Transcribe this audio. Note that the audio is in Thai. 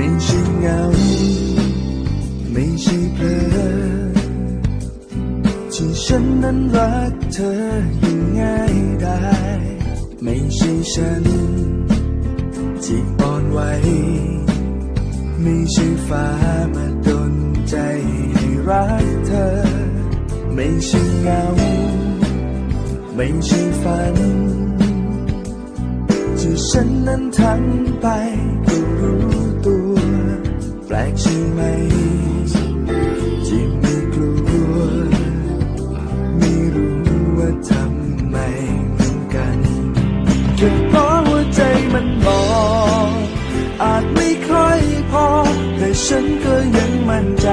ไม่ใช่เงาไม่ใช่เพลอที่ฉันนั้นรักเธออย่างง่ายได้ ไม่ใช่ฉัน ที่อ่อนไหวไม่ใช่ฟ้ามาดนใจให้รักเธอ ไม่ใช่เงา ไม่ใช่ฝัน ที่ฉันนั้นทำไปก็รู้ตัวแป กใช่ไหมที่ไม่กลัว ไม่รู้ว่าทำไมเหมือนกันแค่เพราะหัวใจมันบอกอาจไม่ค่อยพอ แต่ฉันก็ยังมั่นใจ